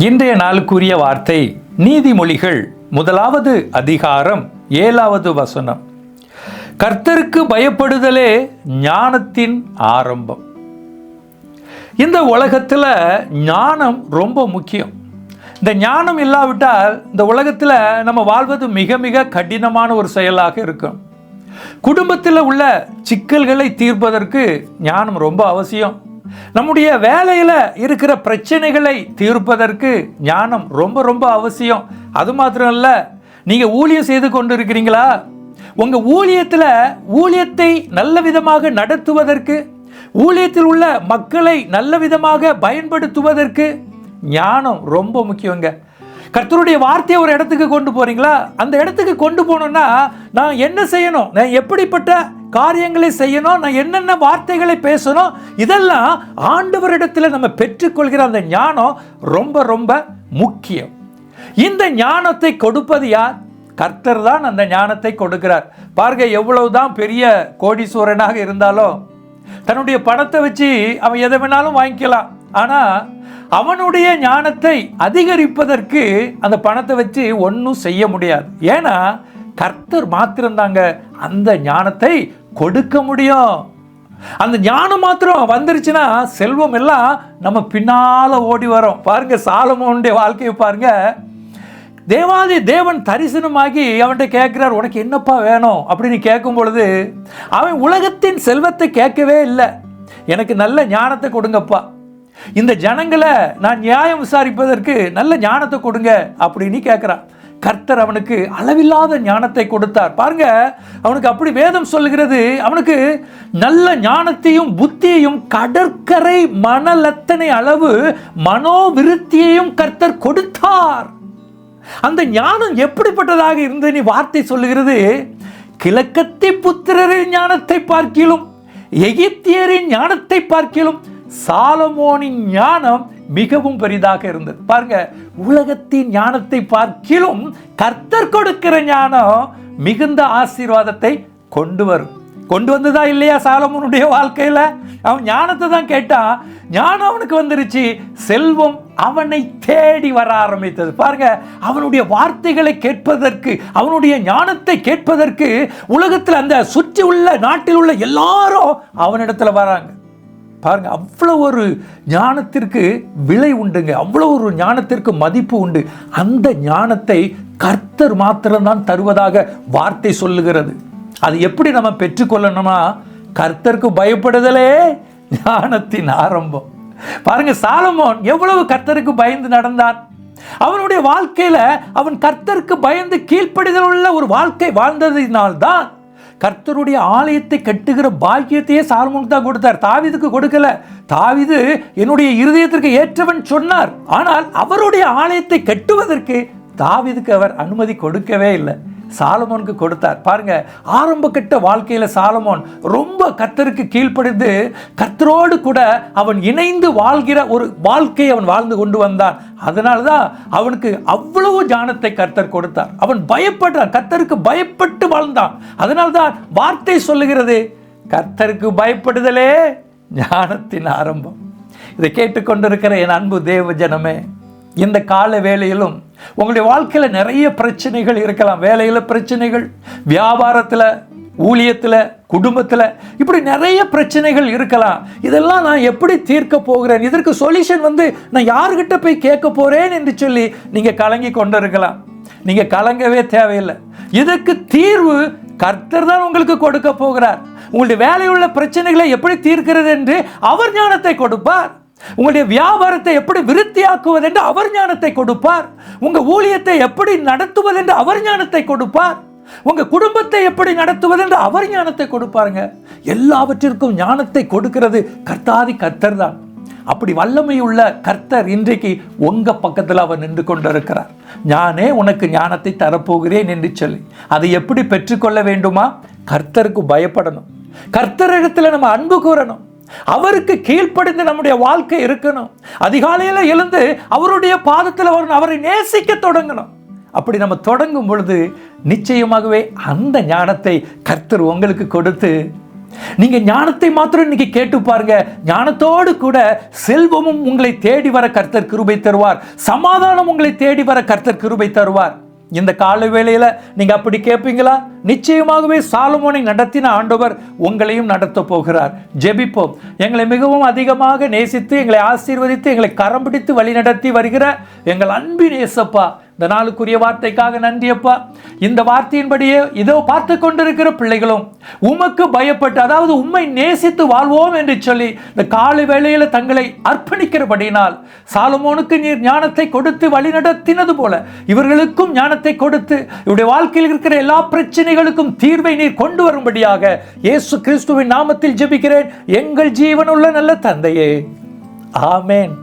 இன்றைய நாளுக்குரிய வார்த்தை நீதிமொழிகள் முதலாவது அதிகாரம் ஏழாவது வசனம். கர்த்தருக்கு பயப்படுதலே ஞானத்தின் ஆரம்பம். இந்த உலகத்தில் ஞானம் ரொம்ப முக்கியம். இந்த ஞானம் இல்லாவிட்டால் இந்த உலகத்தில் நம்ம வாழ்வது மிக மிக கடினமான ஒரு செயலாக இருக்கும். குடும்பத்தில் உள்ள சிக்கல்களை தீர்ப்பதற்கு ஞானம் ரொம்ப அவசியம். நம்முடைய வேலையில் இருக்கிற பிரச்சனைகளை தீர்ப்பதற்கு ஞானம் ரொம்ப ரொம்ப அவசியம். அது மாத்திரம் இல்லை நீங்கள் ஊழியம் செய்து கொண்டு இருக்கிறீங்களா உங்கள் ஊழியத்தில் ஊழியத்தை நல்ல விதமாக நடத்துவதற்கு ஊழியத்தில் உள்ள மக்களை நல்ல விதமாக பயன்படுத்துவதற்கு ஞானம் ரொம்ப முக்கியங்க. கர்த்தருடைய வார்த்தையை ஒரு இடத்துக்கு கொண்டு போறீங்களா? அந்த இடத்துக்கு கொண்டு போகணும்னா நான் என்ன செய்யணும்? நான் எப்படிப்பட்ட காரியங்களை செய்யணும் நான் என்னென்ன வார்த்தைகளை பேசணும் இதெல்லாம் ஆண்டவரிடத்தில் நம்ம பெற்றுக்கொள்கிற அந்த ஞானம் ரொம்ப ரொம்ப முக்கியம். இந்த ஞானத்தை கொடுப்பது யார்? கர்த்தர் தான் அந்த ஞானத்தை கொடுக்கிறார். பாருங்க எவ்வளவுதான் பெரிய கோடீஸ்வரனாக இருந்தாலும் தன்னுடைய பணத்தை வச்சு அவன் எதை வேணாலும் வாங்கிக்கலாம். ஆனால் அவனுடைய ஞானத்தை அதிகரிப்பதற்கு அந்த பணத்தை வச்சு ஒன்றும் செய்ய முடியாது. ஏன்னா கர்த்தர் மாத்திரம்தாங்க அந்த ஞானத்தை கொடுக்க முடியும் அந்த ஞானம் மாத்திரம் வந்துருச்சுன்னா செல்வம் எல்லாம் நம்ம பின்னால ஓடி வரோம். பாருங்க சாலமோனுடைய வாழ்க்கையை பாருங்க. தேவாதி தேவன் தரிசனமாகி அவன்கிட்ட கேட்குறார் உனக்கு என்னப்பா வேணும்? அப்படின்னு கேட்கும் பொழுது அவன் உலகத்தின் செல்வத்தை கேட்கவே இல்லை. எனக்கு நல்ல ஞானத்தை கொடுங்கப்பா. இந்த ஜனங்களை நான் நியாயம் விசாரிப்பதற்கு நல்ல ஞானத்தை கொடுங்க அப்படின்னு கேட்குறான். கர்த்தர் அவனுக்கு அளவில்லாத ஞானத்தை கொடுத்தார். பாருங்க அவனுக்கு அப்படி வேதம் சொல்லுகிறது. அவனுக்கு நல்ல ஞானத்தையும் புத்தியையும் கடற்கரை மணலத்தனை அளவு மனோவிருத்தியையும் கர்த்தர் கொடுத்தார். அந்த ஞானம் எப்படிப்பட்டதாக இருந்தது நீ வார்த்தை சொல்லுகிறது. கிழக்கத்தை புத்திரரின் ஞானத்தை பார்க்கிலும் எகிப்தியரின் ஞானத்தை பார்க்கிலும் சாலமோனின் ஞானம் மிகவும் பெரிதாக இருந்தது. பாருங்க உலகத்தின் ஞானத்தை பார்க்கிலும் கர்த்தர் கொடுக்கிற ஞானம் மிகுந்த ஆசீர்வாதத்தை கொண்டு வரும். கொண்டு வந்ததா இல்லையா சாலமோனுடைய வாழ்க்கையில்? அவன் ஞானத்தை தான் கேட்டான் ஞானம் அவனுக்கு வந்துருச்சு. செல்வம் அவனை தேடி வர ஆரம்பித்தது. பாருங்க அவனுடைய வார்த்தைகளை கேட்பதற்கு அவனுடைய ஞானத்தை கேட்பதற்கு உலகத்தில் அந்த சுற்றி உள்ள நாட்டில் உள்ள எல்லாரும் அவனிடத்தில் வராங்க. பாருங்க அவ்வளோ ஒரு ஞானத்திற்கு விலை உண்டுங்க. அவ்வளோ ஒரு ஞானத்திற்கு மதிப்பு உண்டு. அந்த ஞானத்தை கர்த்தர் மாத்திரம்தான் தருவதாக வார்த்தை சொல்லுகிறது. அது எப்படி நம்ம பெற்றுக்கொள்ளணுமா? கர்த்தருக்கு பயப்படுதலே ஞானத்தின் ஆரம்பம். பாருங்க சாலமோன் எவ்வளவு கர்த்தருக்கு பயந்து நடந்தான். அவனுடைய வாழ்க்கையில அவன் கர்த்தருக்கு பயந்து கீழ்ப்படிதல் உள்ள ஒரு வாழ்க்கை வாழ்ந்ததினால்தான் கர்த்தருடைய ஆலயத்தை கட்டுகிற பாக்கியத்தையே சால்மோனுக்கு தான் கொடுத்தார். தாவிதுக்கு கொடுக்கல. தாவிது என்னுடைய இருதயத்திற்கு ஏற்றவன் சொன்னார். ஆனால் அவருடைய ஆலயத்தை கட்டுவதற்கு தாவிதுக்கு அவர் அனுமதி கொடுக்கவே இல்லை. சாலமோனுக்கு கொடுத்தார். பாருங்க ஆரம்ப கட்ட சாலமோன் ரொம்ப கத்தருக்கு கீழ்ப்படிந்து கத்தரோடு கூட அவன் இணைந்து வாழ்கிற ஒரு வாழ்க்கை அவன் வாழ்ந்து கொண்டு வந்தான். அதனால தான் அவனுக்கு அவ்வளவு ஞானத்தை கர்த்தர் கொடுத்தார். அவன் பயப்படுறான். கர்த்தருக்கு பயப்பட்டு வாழ்ந்தான். அதனால தான் வார்த்தை சொல்லுகிறது கர்த்தருக்கு பயப்படுதலே ஞானத்தின் ஆரம்பம். இதை கேட்டுக்கொண்டிருக்கிற என் அன்பு தேவ ஜனமே இந்த கால வேலையிலும் உங்களுடைய வாழ்க்கையில் நிறைய பிரச்சனைகள் இருக்கலாம். வேலையில் பிரச்சனைகள் வியாபாரத்தில் ஊழியத்தில் குடும்பத்தில் இப்படி நிறைய பிரச்சனைகள் இருக்கலாம். இதெல்லாம் நான் எப்படி தீர்க்க போகிறேன்? இதற்கு சொல்யூஷன் வந்து நான் யாருக்கிட்ட போய் கேட்க போகிறேன் என்று சொல்லி நீங்கள் கலங்கி கொண்டு இருக்கலாம் நீங்கள் கலங்கவே தேவையில்லை. இதுக்கு தீர்வு கர்த்தர் தான் உங்களுக்கு கொடுக்க போகிறார். உங்களுடைய வேலையுள்ள பிரச்சனைகளை எப்படி தீர்க்கிறது என்று அவர் ஞானத்தை கொடுப்பார். உங்களுடைய வியாபாரத்தை எப்படி விருத்தியாக்குவது என்று அவர் ஞானத்தை கொடுப்பார். உங்க ஊழியத்தை எப்படி நடத்துவது என்று அவர் ஞானத்தை கொடுப்பார். உங்க குடும்பத்தை எப்படி நடத்துவது என்று அவர் ஞானத்தை கொடுப்பாருங்க. எல்லாவற்றிற்கும் ஞானத்தை கொடுக்கிறது கர்த்தாதி கர்த்தர் தான். அப்படி வல்லமை உள்ள கர்த்தர் இன்றைக்கு உங்க பக்கத்தில் அவர் நின்று கொண்டிருக்கிறார். ஞானே உனக்கு ஞானத்தை தரப்போகிறேன் என்று சொல்லி. அதை எப்படி பெற்றுக்கொள்ள வேண்டுமா? கர்த்தருக்கு பயப்படணும். கர்த்தரிடத்தில் நம்ம அன்பு கூறணும். அவருக்கு கீழ்ப்படிந்து நம்முடைய வாழ்க்கை இருக்கணும். அதிகாலையில் எழுந்து அவருடைய பாதத்தில் வரணும் அவரை நேசிக்க தொடங்கணும். அப்படி நம்ம தொடங்கும் பொழுது நிச்சயமாகவே அந்த ஞானத்தை கர்த்தர் உங்களுக்கு கொடுத்து நீங்க ஞானத்தை மாத்திரம் இன்னைக்கு கேட்டு பாருங்க. ஞானத்தோடு கூட செல்வமும் உங்களை தேடி வர கர்த்தர் கிருபை தருவார். சமாதானம் உங்களை தேடி வர கர்த்தர் கிருபை தருவார். இந்த கால வேளையில் நீங்கள் அப்படி கேட்பீங்களா நிச்சயமாகவே சாலமோனை நடத்தின ஆண்டவர் உங்களையும் நடத்த போகிறார். ஜெபிப்போம். எங்களை மிகவும் அதிகமாக நேசித்து எங்களை ஆசீர்வதித்து எங்களை கரம் பிடித்து வழி நடத்தி வருகிற எங்கள் அன்பின் ஏசப்பா இந்த நாளுக்குரிய வார்த்தைக்காக நன்றியப்பா. இந்த வார்த்தையின்படியே இதோ பார்த்து கொண்டிருக்கிற பிள்ளைகளும் உமக்கு பயப்பட்டு அதாவது உம்மை நேசித்து வாழ்வோம் என்று சொல்லி இந்த காலை வேளையில் தங்களை அர்ப்பணிக்கிறபடினால் சாலமோனுக்கு நீர் ஞானத்தை கொடுத்து வழிநடத்தினது போல இவர்களுக்கும் ஞானத்தை கொடுத்து இவருடைய வாழ்க்கையில் இருக்கிற எல்லா பிரச்சனைகளுக்கும் தீர்வை நீர் கொண்டு வரும்படியாக இயேசு கிறிஸ்துவின் நாமத்தில் ஜெபிக்கிறேன். எங்கள் ஜீவனுள்ள நல்ல தந்தையே. ஆமேன்.